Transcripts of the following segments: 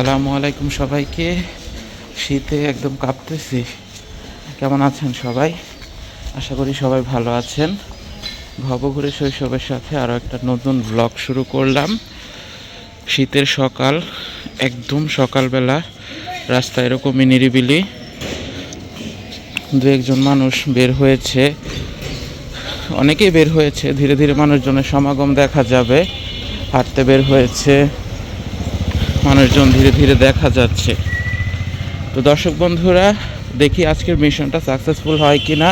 আসসালামু আলাইকুম সবাইকে। শীতে একদম কাঁপতেছি। কেমন আছেন সবাই? আশা করি সবাই ভালো আছেন। ভবঘুরে শৈশবের সাথে আরও একটা নতুন ব্লগ শুরু করলাম। শীতের সকাল, একদম সকালবেলা, রাস্তা এরকমই নিরিবিলি। দু একজন মানুষ বের হয়েছে। অনেকেই বের হয়েছে, ধীরে ধীরে মানুষজনের সমাগম দেখা যাবে। হাঁটতে বের হয়েছে। মানুষজন ধীরে ধীরে দেখা যাচ্ছে। তো দর্শক বন্ধুরা, দেখি আজকের মিশনটা সাকসেসফুল হয় কি না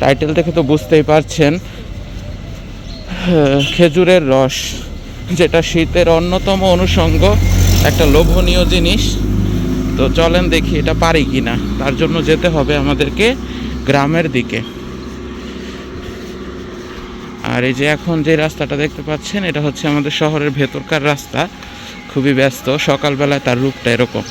টাইটেল দেখে তো বুঝতেই পারছেন। খেজুরের রস, যেটা শীতের অন্যতম অনুষঙ্গ, একটা লোভনীয় জিনিস। তো চলেন দেখি এটা পারি কি না তার জন্য যেতে হবে আমাদেরকে গ্রামের দিকে। আর এই যে এখন যে রাস্তাটা দেখতে পাচ্ছেন, এটা হচ্ছে আমাদের শহরের ভেতরকার রাস্তা। খুবই ব্যস্ত সকালবেলায় তার রূপটা এরকম।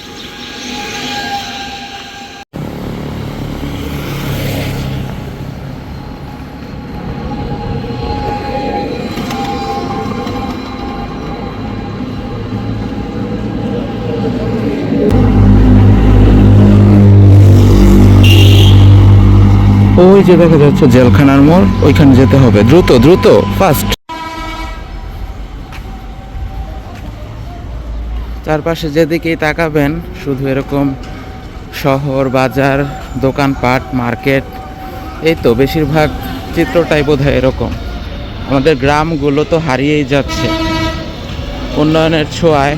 ওই যে দেখা যাচ্ছে জেলখানার মোড়, ওইখানে যেতে হবে। দ্রুত দ্রুত, ফাস্ট। চারপাশে যেদিকেই তাকাবেন, শুধু এরকম শহর, বাজার দোকানপাট মার্কেট, এই তো বেশিরভাগ চিত্রটাই বোধ এরকম। আমাদের গ্রামগুলো তো হারিয়েই যাচ্ছে। উন্নয়নের ছোঁয়ায়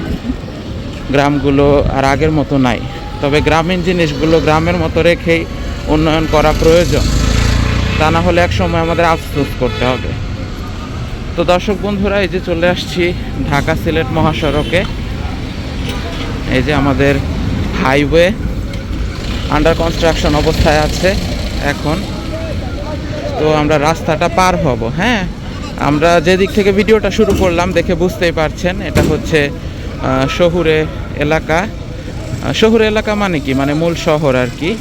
গ্রামগুলো আর আগের মতো নাই। তবে গ্রামীণ জিনিসগুলো গ্রামের মতো রেখেই উন্নয়ন করা প্রয়োজন। তা না হলে এক সময় আমাদের আফসোস করতে হবে। তো দর্শক বন্ধুরা, এই যে চলে আসছি ঢাকা সিলেট মহাসড়কে। এই যে আমাদের হাইওয়ে আন্ডার কনস্ট্রাকশন অবস্থায় আছে এখন। তো আমরা রাস্তাটা পার হব হ্যাঁ? আমরা যে দিক থেকে ভিডিওটা শুরু করলাম দেখে বুঝতেই পারছেন, এটা হচ্ছে শহুরে এলাকা। শহুরে এলাকা মানে কি? মানে মূল শহর আর কি।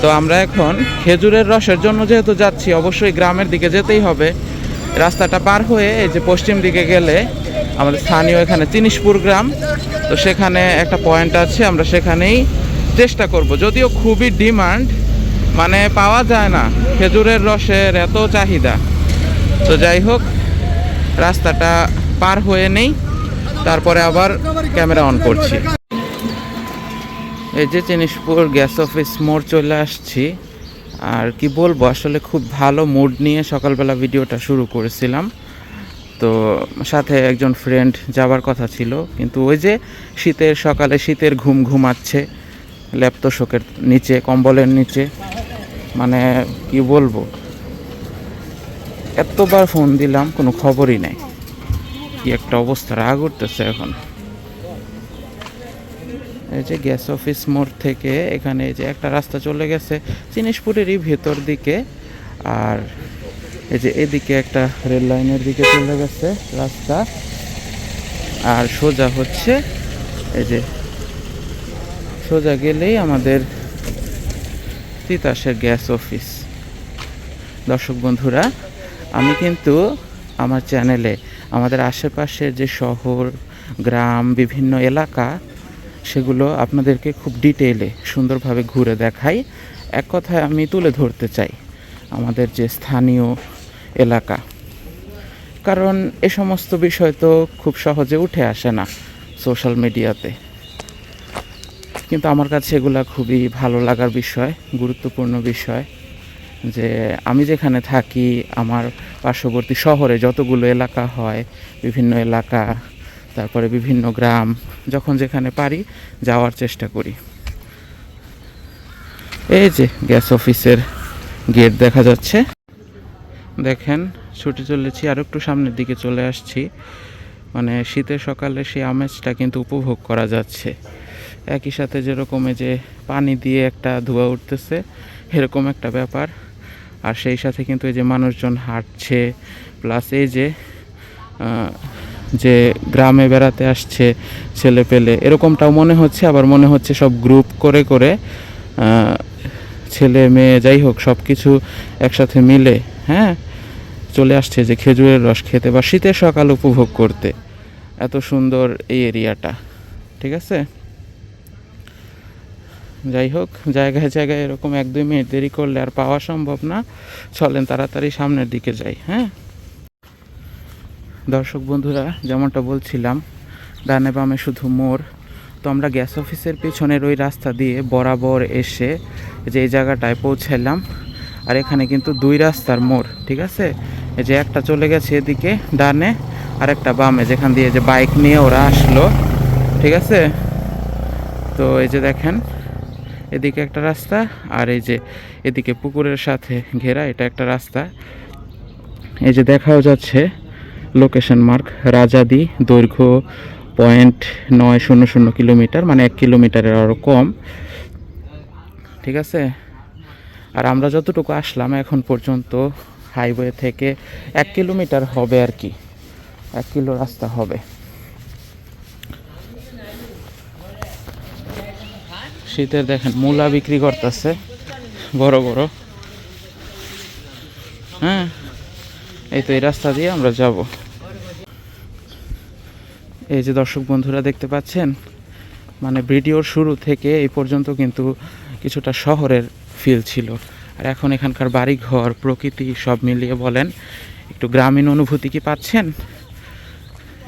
তো আমরা এখন খেজুরের রসের জন্য যেহেতু যাচ্ছি, অবশ্যই গ্রামের দিকে যেতেই হবে। রাস্তাটা পার হয়ে এই যে পশ্চিম দিকে গেলে আমাদের স্থানীয় এখানে চিনিশপুর গ্রাম। তো সেখানে একটা পয়েন্ট আছে, আমরা সেখানেই চেষ্টা করব। যদিও খুবই ডিমান্ড মানে পাওয়া যায় না, খেজুরের রসের এত চাহিদা। তো যাই হোক, রাস্তাটা পার হয়ে নেই, তারপরে আবার ক্যামেরা অন করছি। এই যে জিনিসপুর গ্যাস অফিস মোড় চলে আসছি, আর কি বলব, আসলে খুব ভালো মুড নিয়ে সকালবেলা ভিডিওটা শুরু করেছিলাম। তো সাথে একজন ফ্রেন্ড যাবার কথা ছিল, কিন্তু ওই যে শীতের সকালে শীতের ঘুম ঘুমাচ্ছে ল্যাপতোষকের নিচে, কম্বলের নিচে মানে কি বলব? এতবার ফোন দিলাম, কোনো খবরই নাই। কি একটা অবস্থা, রাগ উঠতেছে এখন। এই যে গ্যাস অফিস মোড় থেকে এখানে যে একটা রাস্তা চলে গেছে, জিনিসপুরেরই ভেতর দিকে, আর এই যে এদিকে একটা রেল লাইনের দিকে চলে গেছে রাস্তা। আর সোজা হচ্ছে এই যে সোজা গেলেই আমাদের তিতাসের গ্যাস অফিস। দর্শক বন্ধুরা, আমি কিন্তু আমার চ্যানেলে আমাদের আশেপাশের যে শহর, গ্রাম, বিভিন্ন এলাকা, সেগুলো আপনাদেরকে খুব ডিটেইলে, সুন্দরভাবে ঘুরে দেখাই। এক কথায় আমি তুলে ধরতে চাই। আমাদের যে স্থানীয় এলাকা। কারণ এ সমস্ত বিষয় তো খুব সহজে উঠে আসে না সোশ্যাল মিডিয়াতে। কিন্তু আমার কাছে এগুলা খুবই ভালো লাগার বিষয়, গুরুত্বপূর্ণ বিষয় যে আমি যেখানে থাকি, আমার পার্শ্ববর্তী শহরে যতগুলো এলাকা হয়, বিভিন্ন এলাকা, তারপরে বিভিন্ন গ্রাম, যখন যেখানে পারি যাওয়ার চেষ্টা করি। এই যে গ্যাস অফিসের গেট দেখা যাচ্ছে। দেখেন, ছুটে চলেছি আর একটু সামনের দিকে চলে আসছি। মানে শীতের সকালে সেই আমেজটা কিন্তু উপভোগ করা যাচ্ছে। একই সাথে যেরকম যে পানি দিয়ে একটা ধোঁয়া উঠতেছে, এরকম একটা ব্যাপার। আর সেই সাথে কিন্তু এই যে মানুষজন হাঁটছে প্লাস এই যে যে গ্রামে বেড়াতে আসছে ছেলে পেলে, এরকমটাও মনে হচ্ছে, আবার মনে হচ্ছে সব গ্রুপ করে করে ছেলে, মেয়ে, যাই হোক সব কিছু একসাথে মিলে হ্যাঁ চলে আসছে যে খেজুরের রস খেতে বা শীতের সকাল উপভোগ করতে। এত সুন্দর এই এরিয়াটা, ঠিক আছে? যাই হোক, জায়গায় জায়গায় এরকম এক দুই মিনিট দেরি করলে আর পাওয়া সম্ভব না। চলেন তাড়াতাড়ি সামনের দিকে যাই হ্যাঁ? দর্শক বন্ধুরা, যেমনটা বলছিলাম, ডানে বামে শুধু মোড়। তো আমরা গ্যাস অফিসের পিছনের ওই রাস্তা দিয়ে বরাবর এসে যে এই জায়গাটায় পৌঁছালাম আর এখানে কিন্তু দুই রাস্তার মোড়, ঠিক আছে? এই যে একটা চলে গেছে এদিকে ডানে, আর একটা বামে, যেখান দিয়ে যে বাইক নিয়ে ওরা আসলো, ঠিক আছে? তো এই যে দেখেন, এদিকে একটা রাস্তা, আর এই যে এদিকে পুকুরের সাথে ঘেরা, এটা একটা রাস্তা। এই যে দেখাও যাচ্ছে লোকেশন মার্ক রাজাদি দৈর্ঘ্য পয়েন্ট নয় শূন্য শূন্য কিলোমিটার মানে এক কিলোমিটারের আরও কম। ঠিক আছে? আর আমরা যতটুকু আসলাম এখন পর্যন্ত হাইওয়ে থেকে এক কিলোমিটার হবে আর কি। এক কিলো রাস্তা হবে। শীতের দেখেন, মূলা বিক্রি করতেছে। বড় বড়। হ্যাঁ? এই তো এই রাস্তা দিয়ে আমরা যাব। এই যে দর্শক বন্ধুরা দেখতে পাচ্ছেন মানে ভিডিওর শুরু থেকে এই পর্যন্ত কিন্তু কিছুটা শহরের ফিল ছিল। আর এখন এখানকার বাড়িঘর, প্রকৃতি সব মিলিয়ে বলেন, একটু গ্রামীণ অনুভূতি কি পাচ্ছেন?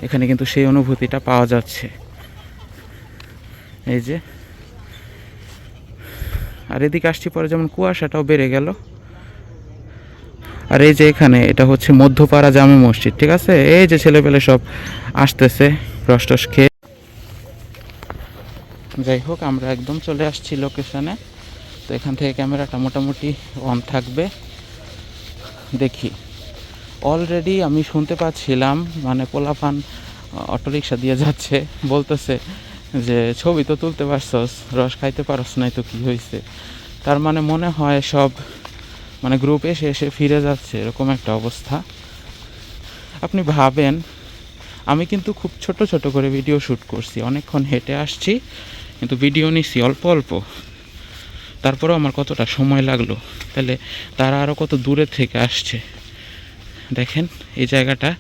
এখানে কিন্তু সেই অনুভূতিটা পাওয়া যাচ্ছে। এই যে। আর এদিকে আসছি, পরে যেমন কুয়াশাটাও বেড়ে গেল। আর এই যে এখানে, এটা হচ্ছে মধ্যপাড়া জামে মসজিদ, ঠিক আছে? এই যে ছেলেপেলে সব আসতেছে রস টস খেয়ে। যাই হোক, আমরা একদম চলে আসছি লোকেশানে তো এখান থেকে ক্যামেরাটা মোটামুটি অন থাকবে। দেখি। অলরেডি আমি শুনতে পাচ্ছিলাম মানে পোলাপান অটোরিকশা দিয়ে যাচ্ছে, বলতেছে যে, ছবি তো তুলতে পারছস, রস খাইতে পারস নাই তো কী হয়েছে তার মানে মনে হয় সব মানে গ্রুপ এসে এসে ফিরে যাচ্ছে, এরকম একটা অবস্থা। আপনি ভাবেন, আমি কিন্তু খুব ছোট ছোট করে ভিডিও শ্যুট করছি, অনেকক্ষণ হেঁটে আসছি। কিন্তু ভিডিও নিছি অল্প অল্প। তারপরেও আমার কতটা সময় লাগল? তাহলে তারা আরও কত দূরে থেকে আসছে? দেখেন, এই জায়গাটা।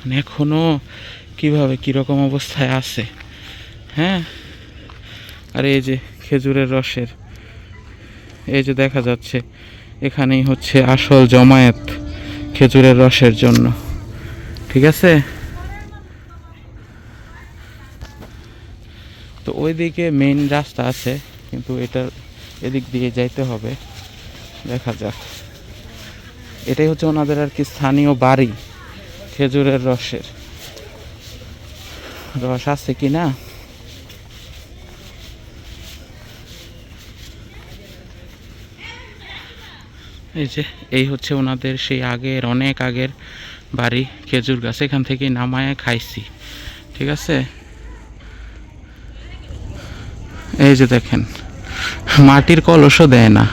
মানে এখনও কীভাবে, কীরকম অবস্থায় আছে? হ্যাঁ? আর এই যে খেজুরের রসের, এই যে দেখা যাচ্ছে, এখানেই হচ্ছে আসল জমায়েত খেজুরের রসের জন্য। ঠিক আছে? ওইদিকে মেইন রাস্তা আছে, কিন্তু এটা এদিক দিয়ে যাইতে হবে। দেখা যাক। এটাই হচ্ছে ওনাদের আর কি স্থানীয় বাড়ি, খেজুরের রসের। রস আছে কি না? এই যে, এই হচ্ছে ওনাদের সেই আগের, অনেক আগের বাড়ি, খেজুর গাছ। এখান থেকে নামায় খাইছি। ঠিক আছে? এই যে দেখেন, মাটির কলসও দেয় না।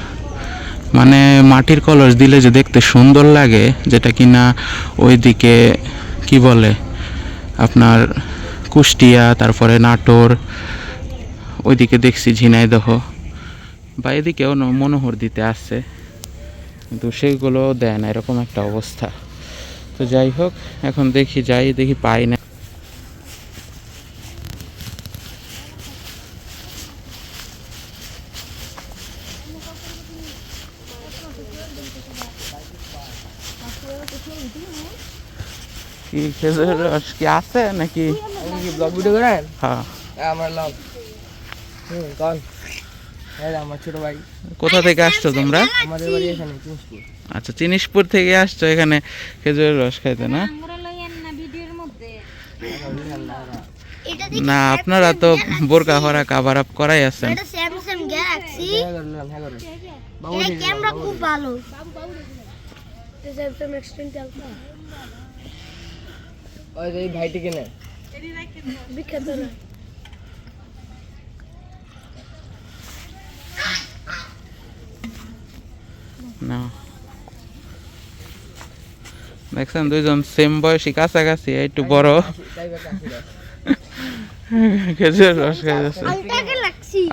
মানে মাটির কলস দিলে যে দেখতে সুন্দর লাগে, যেটা কি কিনা ওইদিকে কি বলে, আপনার কুষ্টিয়া, তারপরে নাটোর, ওইদিকে দেখছি ঝিনাইদহ, বা এদিকেও মনোহর দিতে আসছে কিন্তু সেগুলো দেয় না, এরকম একটা অবস্থা। তো যাই হোক, এখন দেখি, যাই দেখি, পাই না কি খেজুরের রস কি আছে নাকি? ব্লগ ভিডিও করেন হ্যাঁ। আমার লাভ হ্যাঁ আমার ছোট ভাই কোথা থেকে আসছো তোমরা? আমাদের বাড়ি এখানে চিনিসপুর আচ্ছা চিনিসপুর থেকে আসছো এখানে খেজুরের রস খাইতে, না? না, আপনারা তো বোরকা হরা কাভার আপ করাই আছেন এটা স্যামসাং গ্যালাক্সি। ওই এই বিখ্যাত না। না। দেখছেন দুইজন সেম বয়সী কাছাকাছি একটু বড়। খেজুরের রস আলট্রা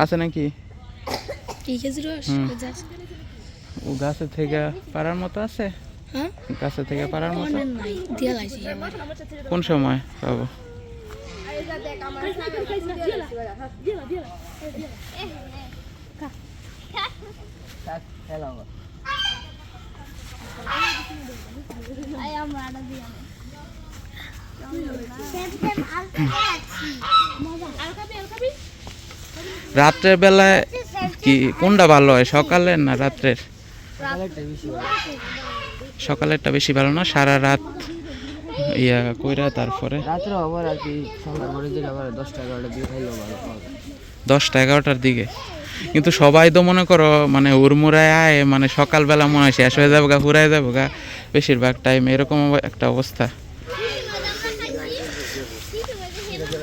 আছে নাকি? কি খেজুর রস? ও গাছের থেকে পারার মতো আছে? হ্যাঁ? গাছে থেকে পারার মতো? কোন সময় পাবো? রাত্রের বেলায় কি কোনটা ভালো হয় সকালের না রাত্রের। সকালেরটা বেশি ভালো বেশি ভালো না সারা রাত ইয়া কইরা তারপরে রাত্রে আবার আর কি সন্ধ্যার পরে যেটা আবার দশটা এগারোটা দিয়ে খাইলেও ভালো দশটা এগারোটার দিকে। কিন্তু সবাই তো মনে করো মানে উড়মুড়ায় আয় মানে সকালবেলা মনে হয় শেষ হয়ে যাব গা ফুরাই যাব গা বেশিরভাগ টাইম এরকম একটা অবস্থা।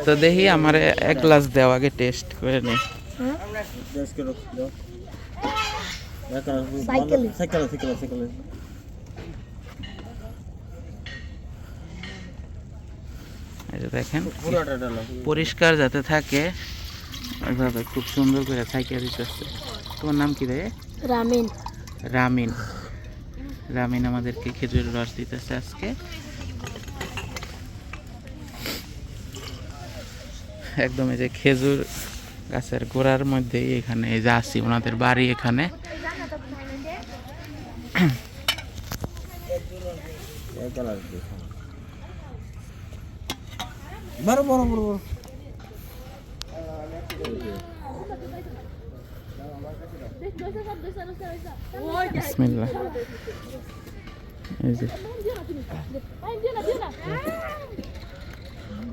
তো দেখি আমার এক গ্লাস দেওয়া আগে টেস্ট করে নি। এই যে দেখেন পরিষ্কার যাতে থাকে ওইভাবে খুব সুন্দর করে থাকিয়ে দিতেছে। তোমার নাম কি রে রামেন। রামিন। রামিন আমাদেরকে খেজুরের রস দিতেছে আজকে। একদম এই যে খেজুর গাছের গোড়ার মধ্যেই এখানে এই যে আসি ওনাদের বাড়ি এখানে। বড় বড় বড় বড়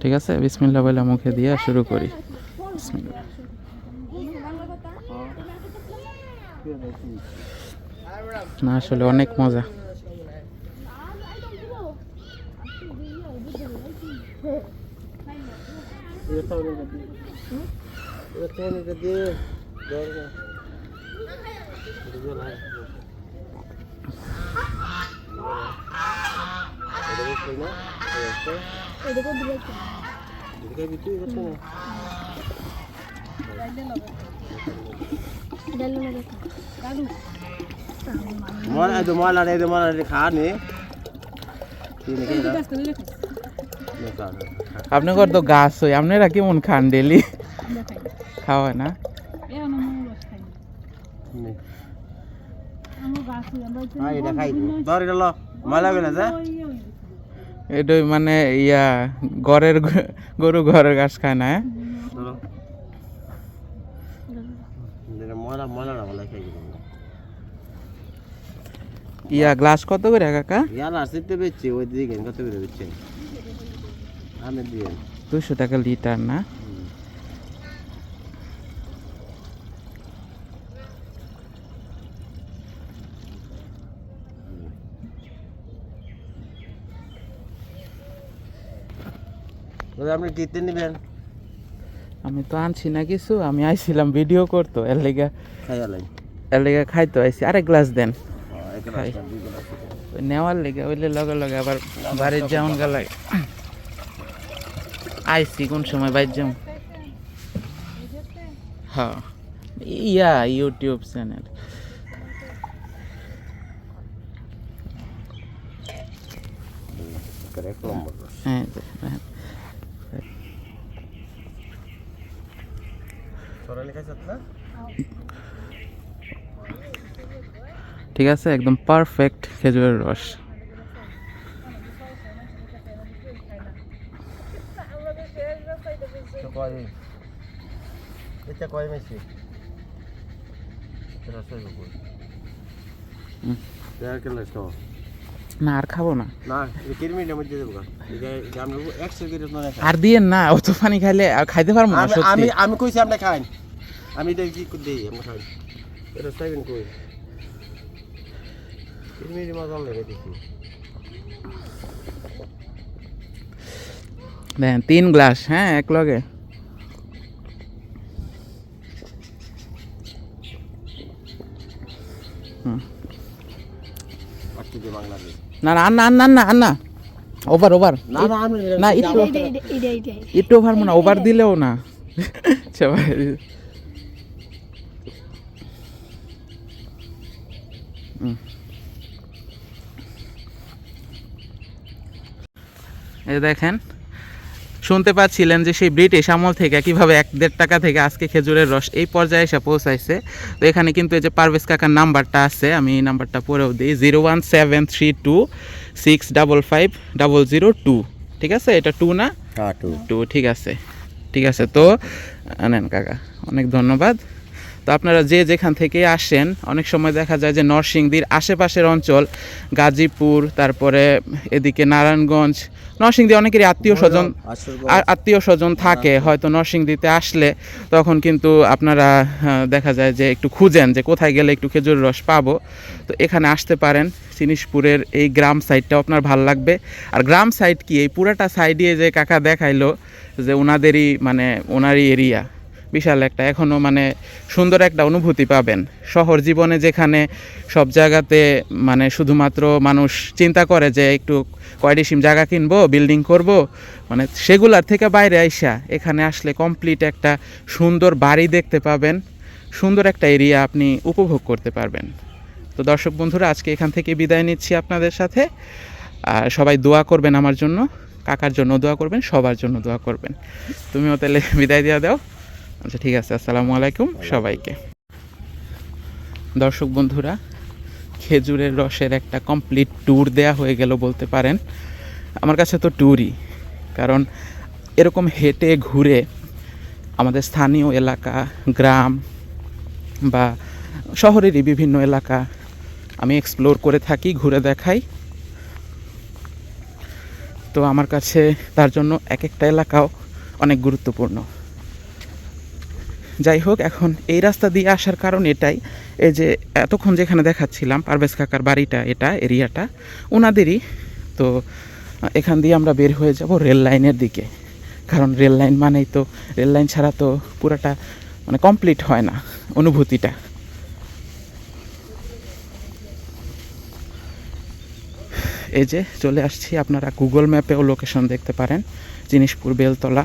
ঠিক আছে, বিসমিল্লাহ বলে মুখে দিয়ে শুরু করি। না, আসলে অনেক মজা। মলা এই মলা রে মলা রে খা নি আপনার তো গাছ হই? আপনারা কেমন খান ডেলি? খাওয়া না? এটা খাই। ধর গেল মলা গেল যা এটা মানে ইয়া ঘরের গরু ঘরের ঘাস খায় না হ্যাঁ? না ইয়া গ্লাস কত করে কাকা? দুশো টাকা লিটার না? ওই আপনি কিনতে নেবেন? আমি তো আনছি না কিছু আমি আইছিলাম ভিডিও করতো এর লেগে এর লেগে খাইতো আইছি। আরেক গ্লাস দেন। ওই নেওয়ার লেগে ওইলে লগে লগে আবার বাড়ির যেমন গেলে। আইসি কোন সময় বাইর যাম হ্যাঁ ইয়া ইউটিউব চ্যানেল। হ্যাঁ যে, হ্যাঁ। সরালি খাইছত না ঠিক আছে একদম পারফেক্ট খেজুরের রস। এটা কয় না আর খাব না। আমরা খাই। আর দিয়েন না অত পানি খাইলে আর খাইতে পারব না আমি আমি কইছি আপনি খাইন আমি করে দিই আমরা খাই এটা সাইবেন কই? কিরমিটের মজা লাগে দেখি দেন তিন গ্লাস হ্যাঁ এক লগে না না না না না না ওভার ওভার না না একটু ওভার না ওভার দিলেও না সবাই হুম। এই দেখেন শুনতে পাচ্ছিলেন যে সেই ব্রিটিশ আমল থেকে কীভাবে এক দেড় টাকা থেকে আজকে খেজুরের রস এই পর্যায়ে এসে পৌঁছাইছে। তো এখানে কিন্তু এই যে পারভেজ কাকার নাম্বারটা আছে আমি এই নাম্বারটা পরেও দিই zero one seven three two six double five double zero two. ঠিক আছে? এটা টু না? কাটু টু। ঠিক আছে। ঠিক আছে তো নেন কাকা অনেক ধন্যবাদ। তো আপনারা যে যেখান থেকে আসেন অনেক সময় দেখা যায় যে নরসিংদীর আশেপাশের অঞ্চল গাজীপুর তারপরে এদিকে নারায়ণগঞ্জ নরসিংদী অনেকেরই আত্মীয় স্বজন আর আত্মীয় স্বজন থাকে হয়তো নরসিংদীতে আসলে তখন কিন্তু আপনারা দেখা যায় যে একটু খুঁজেন যে কোথায় গেলে একটু খেজুর রস পাবো। তো এখানে আসতে পারেন জিনিসপুরের এই গ্রাম সাইডটাও আপনার ভালো লাগবে। আর গ্রাম সাইড কি? এই পুরাটা সাইডে যে কাকা দেখাইলো যে ওনাদেরই মানে ওনারই এরিয়া বিশাল একটা এখনও মানে সুন্দর একটা অনুভূতি পাবেন। শহর জীবনে যেখানে সব জায়গাতে মানে শুধুমাত্র মানুষ চিন্তা করে যে একটু কয়ডিসিম জায়গা কিনবো, বিল্ডিং করব মানে সেগুলার থেকে বাইরে আইসা এখানে আসলে কমপ্লিট একটা সুন্দর বাড়ি দেখতে পাবেন, সুন্দর একটা এরিয়া আপনি উপভোগ করতে পারবেন। তো দর্শক বন্ধুরা, আজকে এখান থেকে বিদায় নিচ্ছি আপনাদের সাথে। আর সবাই দোয়া করবেন আমার জন্য, কাকার জন্য দোয়া করবেন, সবার জন্য দোয়া করবেন। তুমিও তাহলে বিদায় দিয়ে দাও। আচ্ছা ঠিক আছে আসসালামু আলাইকুম সবাইকে। দর্শক বন্ধুরা খেজুরের রসের একটা কমপ্লিট ট্যুর দেয়া হয়ে গেল বলতে পারেন। আমার কাছে তো ট্যুরই কারণ এরকম হেঁটে ঘুরে আমাদের স্থানীয় এলাকা গ্রাম বা শহরেরই বিভিন্ন এলাকা আমি এক্সপ্লোর করে থাকি ঘুরে দেখাই। তো আমার কাছে তার জন্য এক একটা এলাকাও অনেক গুরুত্বপূর্ণ। যাই হোক, এখন এই রাস্তা দিয়ে আসার কারণ এটাই। এই যে এতক্ষণ যেখানে দেখাচ্ছিলাম, পারভেজ কাকার বাড়িটা, এটা, এরিয়াটা ওনাদেরই তো এখান দিয়ে আমরা বের হয়ে যাব রেল লাইনের দিকে। কারণ রেল লাইন মানেই তো, রেল লাইন ছাড়া তো পুরাটা মানে কমপ্লিট হয় না অনুভূতিটা। এই যে চলে আসছি আপনারা গুগল ম্যাপেও লোকেশন দেখতে পারেন, জিনিসপুর, বেলতলা।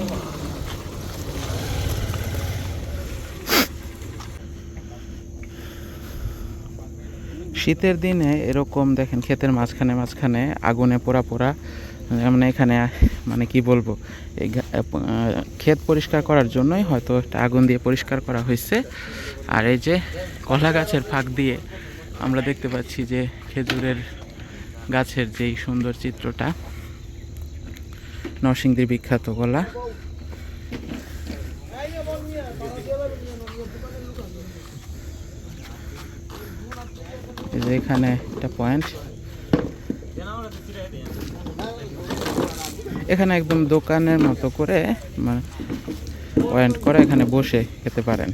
শীতের দিনে এরকম দেখেন ক্ষেতের মাঝখানে মাঝখানে আগুনে পোড়া পোড়া মানে এখানে মানে কি বলব, এই ক্ষেত পরিষ্কার করার জন্যই হয়তো একটা আগুন দিয়ে পরিষ্কার করা হয়েছে। আর এই যে কলা গাছের ফাঁক দিয়ে আমরা দেখতে পাচ্ছি যে খেজুরের গাছের যেই সুন্দর চিত্রটা, নরসিংদীর বিখ্যাত কলা। এখানে একটা পয়েন্ট এখানে একদম দোকানের মতো করে মানে পয়েন্ট করে এখানে বসে খেতে পারেন।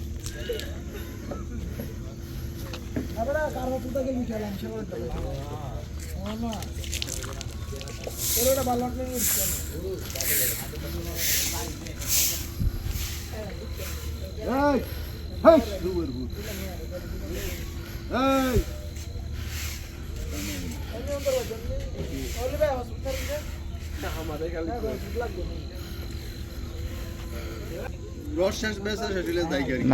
রস শেষ বেসে সেটিলে যাই গাড়ি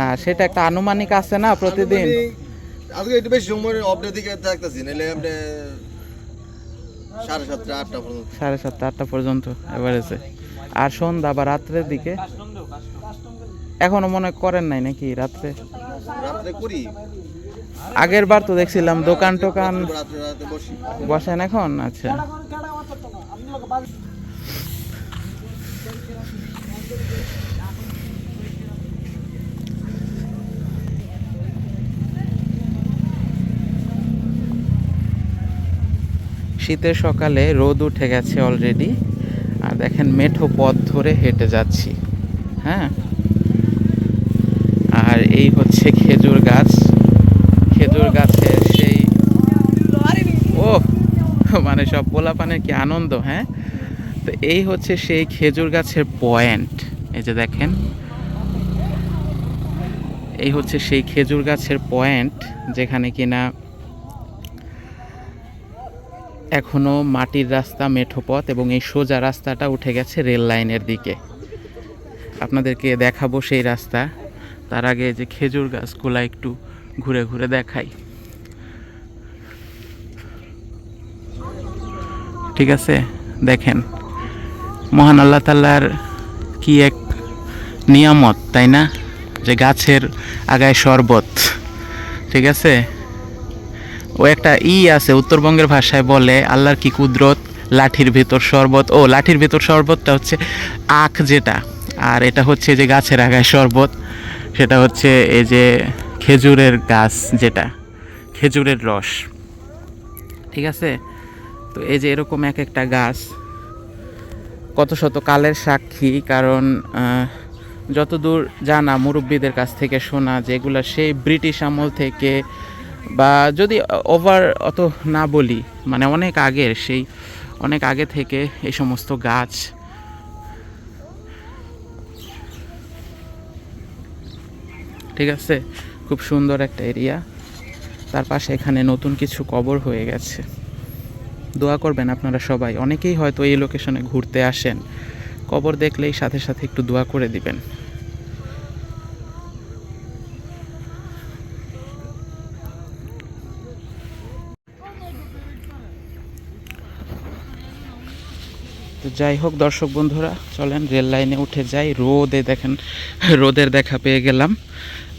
না সেটা একটা আনুমানিক আছে না প্রতিদিন? আজকে একটু বেশি সময় অপডেট দিকে থাকতেছি নাহলে আপনি সাড়ে সাতটা আটটা পর্যন্ত। সাড়ে সাতটা আটটা পর্যন্ত এভারেজে আর সন্ধ্যা বা রাত্রের দিকে? এখনও মনে করেন নাই নাকি রাত্রে? রাত্রে করি। আগের বার তো দেখছিলাম দোকান টোকান বসেন এখন? আচ্ছা। শীতের সকালে রোদ উঠে গেছে অলরেডি আর দেখেন, মেঠো পথ ধরে হেঁটে যাচ্ছি। হ্যাঁ? আর এই হচ্ছে খেজুর গাছ। খেজুর গাছের সেই ও মানে সব পোলাপানের কি আনন্দ হ্যাঁ? তো এই হচ্ছে সেই খেজুর গাছের পয়েন্ট, এই যে দেখেন। এই হচ্ছে সেই খেজুর গাছের পয়েন্ট, যেখানে কিনা এখনও মাটির রাস্তা মেঠোপথ এবং এই সোজা রাস্তাটা উঠে গেছে রেল লাইনের দিকে। আপনাদেরকে দেখাবো সেই রাস্তা। তার আগে যে খেজুর গাছগুলা একটু ঘুরে ঘুরে দেখাই। ঠিক আছে? দেখেন। মহান আল্লাহ তাল্লার কি এক নিয়ামত, তাই না? যে গাছের আগায় শরবত। ঠিক আছে? ও একটা ই আছে, উত্তরবঙ্গের ভাষায় বলে, আল্লাহর কি কুদরত? লাঠির ভেতর শরবত। ও, লাঠির ভেতর শরবতটা হচ্ছে আখ যেটা। আর এটা হচ্ছে যে গাছের আগায় শরবত। সেটা হচ্ছে এই যে খেজুরের গাছ যেটা, খেজুরের রস। ঠিক আছে? তো এই যে এরকম এক একটা গাছ। কত শত কালের সাক্ষী, কারণ যতদূর জানা মুরব্বীদের কাছ থেকে শোনা যেগুলো সেই ব্রিটিশ আমল থেকে, বা যদি ওভার অত না বলি মানে অনেক আগের সেই, অনেক আগে থেকে এই সমস্ত গাছ। ঠিক আছে? খুব সুন্দর একটা এরিয়া। তার পাশে এখানে নতুন কিছু কবর হয়ে গেছে। দোয়া করবেন আপনারা সবাই, অনেকেই হয়তো এই লোকেশনে ঘুরতে আসেন। কবর দেখলেই সাথে সাথে একটু দোয়া করে দিবেন। তো যাই হোক দর্শক বন্ধুরা, চলেন রেল লাইনে উঠে যাই। রোদে দেখেন, রোদের দেখা পেয়ে গেলাম।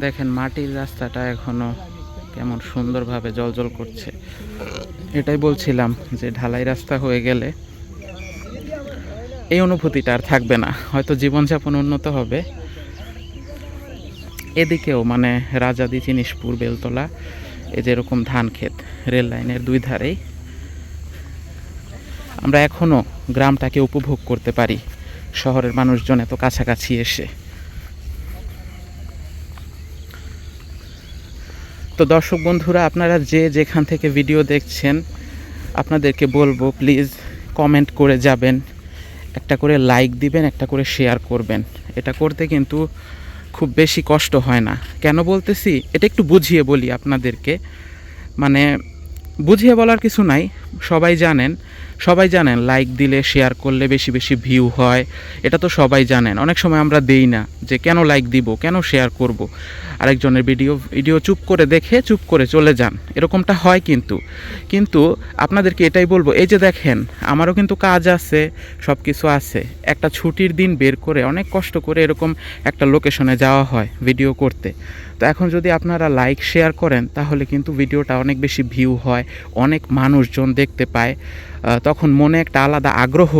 দেখেন মাটির রাস্তাটা এখনও কেমন সুন্দরভাবে জলজল করছে। এটাই বলছিলাম যে ঢালাই রাস্তা হয়ে গেলে এই অনুভূতিটা আর থাকবে না। হয়তো জীবনযাপন উন্নত হবে। এদিকেও মানে রাজাদি জিনিসপুর বেলতলা এ যেরকম ধান ক্ষেত, রেল লাইনের দুই ধারেই। আমরা এখনও গ্রামটাকে উপভোগ করতে পারি। শহরের মানুষজন এত কাছাকাছি এসে। তো দর্শক বন্ধুরা, আপনারা যে যেখান থেকে ভিডিও দেখছেন, আপনাদেরকে বলব প্লিজ কমেন্ট করে যাবেন, একটা করে লাইক দিবেন, একটা করে শেয়ার করবেন। এটা করতে কিন্তু খুব বেশি কষ্ট হয় না। কেন বলতেছি? এটা একটু বুঝিয়ে বলি আপনাদেরকে। মানে বুঝিয়ে বলার কিছু নাই, সবাই জানেন সবাই জানেন লাইক দিলে শেয়ার করলে বেশি বেশি ভিউ হয়। এটা তো সবাই জানেন। অনেক সময় আমরা দেই না যে কেন লাইক দিব, কেন শেয়ার করব। আরেকজনের ভিডিও ভিডিও চুপ করে দেখে, চুপ করে চলে যান। এরকমটা হয় কিন্তু। কিন্তু আপনাদেরকে এটাই বলব, এই যে দেখেন, আমারও কিন্তু কাজ আছে সব কিছু আছে। একটা ছুটির দিন বের করে অনেক কষ্ট করে এরকম একটা লোকেশনে যাওয়া হয় ভিডিও করতে। তো এখন যদি আপনারা লাইক শেয়ার করেন, তাহলে কিন্তু ভিডিওটা অনেক বেশি ভিউ হয়, অনেক মানুষজন দেখতে পায় তখন মনে একটা আলাদা আগ্রহ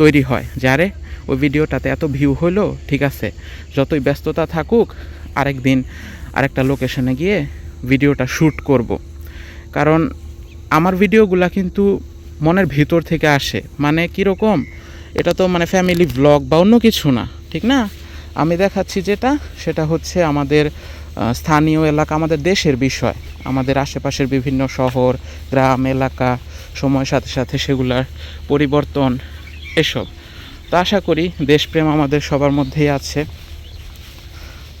তৈরি হয় যারে ওই ভিডিওটাতে এত ভিউ হলো, ঠিক আছে, যতই ব্যস্ততা থাকুক আরেক দিন আরেকটা লোকেশনে গিয়ে ভিডিওটা শ্যুট করব। কারণ আমার ভিডিওগুলা কিন্তু মনের ভিতর থেকে আসে। মানে কীরকম? এটা তো মানে ফ্যামিলি ব্লগ বা অন্য কিছু না, ঠিক না? আমি দেখাচ্ছি যেটা, সেটা হচ্ছে আমাদের স্থানীয় এলাকা আমাদের দেশের বিষয়। আমাদের আশেপাশের বিভিন্ন শহর, গ্রাম, এলাকা সময়ের সাথে সাথে সেগুলার পরিবর্তন এসব। তো আশা করি দেশপ্রেম আমাদের সবার মধ্যেই আছে।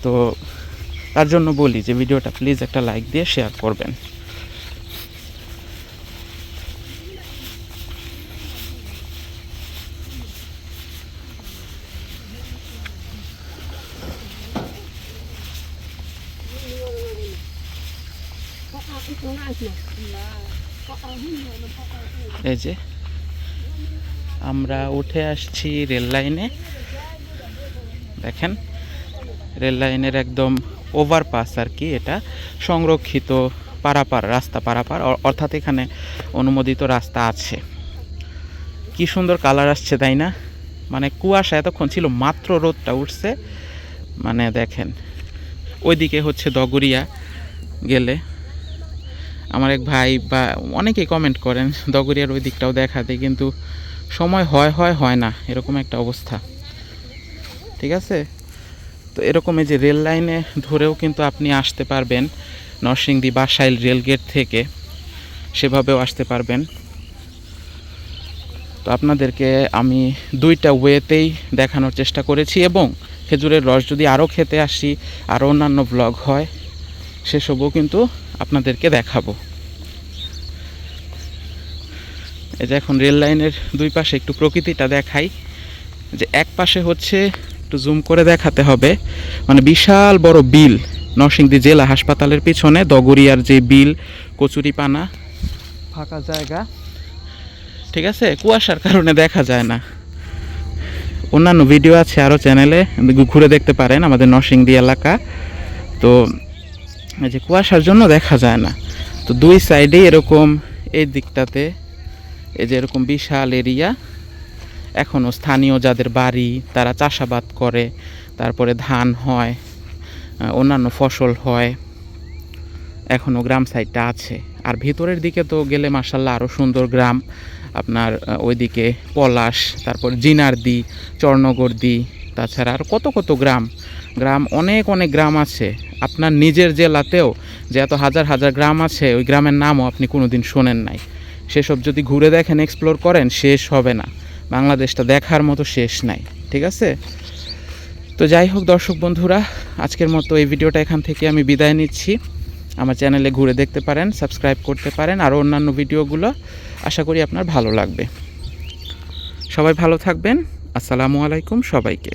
তো তার জন্য বলি যে, ভিডিওটা প্লিজ একটা লাইক দিয়ে শেয়ার করবেন। এই যে, আমরা উঠে আসছি রেল লাইনে। দেখেন, রেল লাইনের একদম ওভারপাস আর কি এটা। সংরক্ষিত পারাপার, রাস্তা পারাপার অর্থাৎ এখানে অনুমোদিত রাস্তা আছে। কি সুন্দর কালার আসছে, তাই না? মানে কুয়াশা এতক্ষণ ছিল, মাত্র রোদটা উঠছে। মানে দেখেন, ওইদিকে হচ্ছে দগরিয়া গেলে। আমার এক ভাই বা অনেকেই কমেন্ট করেন দগরিয়ার ওই দিকটাও দেখাতে কিন্তু সময় হয় হয় হয় না, এরকম একটা অবস্থা। ঠিক আছে? তো এরকম এই যে রেল লাইনে ধরেও কিন্তু আপনি আসতে পারবেন, নরসিংদী বাসাইল রেলগেট থেকে, সেভাবেও আসতে পারবেন। তো আপনাদেরকে আমি দুইটা ওয়েতেই দেখানোর চেষ্টা করেছি এবং খেজুরের রস যদি আরও খেতে আসি, আরও অন্যান্য ব্লগ হয় সেসবও কিন্তু আপনাদেরকে দেখাবো। এই যে এখন রেল লাইনের দুই পাশে একটু প্রকৃতিটা দেখাই। যে এক পাশে হচ্ছে একটু জুম করে দেখাতে হবে। মানে বিশাল বড় বিল নরসিংদী জেলা হাসপাতালের পিছনে দগরিয়ার যে বিল কচুরিপানা। ফাঁকা জায়গা। ঠিক আছে? কুয়াশার কারণে দেখা যায় না। অন্যান্য ভিডিও আছে আরও চ্যানেলে ঘুরে দেখতে পারেন আমাদের নরসিংদী এলাকা। তো যে কুয়াশার জন্য দেখা যায় না। তো দুই সাইডেই এরকম এই দিকটাতে এই যে এরকম বিশাল এরিয়া। এখনও স্থানীয় যাদের বাড়ি, তারা চাষাবাদ করে, তারপরে ধান হয় অন্যান্য ফসল হয় এখনও গ্রাম সাইডটা আছে। আর ভিতরের দিকে তো গেলে মার্শাল্লাহ আরও সুন্দর গ্রাম। আপনার ওইদিকে পলাশ, তারপর জিনারদি, চর্ণগর্দি, তাছাড়া আর কত কত গ্রাম। গ্রাম, অনেক অনেক গ্রাম আছে। আপনার নিজের জেলাতেও যে এত হাজার হাজার গ্রাম আছে, ওই গ্রামের নামও আপনি কোনোদিন শোনেন নাই। সেসব যদি ঘুরে দেখেন এক্সপ্লোর করেন, শেষ হবে না। বাংলাদেশটা দেখার মতো শেষ নাই, ঠিক আছে? তো যাই হোক দর্শক বন্ধুরা, আজকের মতো এই ভিডিওটা এখান থেকে আমি বিদায় নিচ্ছি। আমার চ্যানেলে ঘুরে দেখতে পারেন, সাবস্ক্রাইব করতে পারেন, আরও অন্যান্য ভিডিওগুলো আশা করি আপনার ভালো লাগবে। সবাই ভালো থাকবেন। আসসালামু আলাইকুম সবাইকে।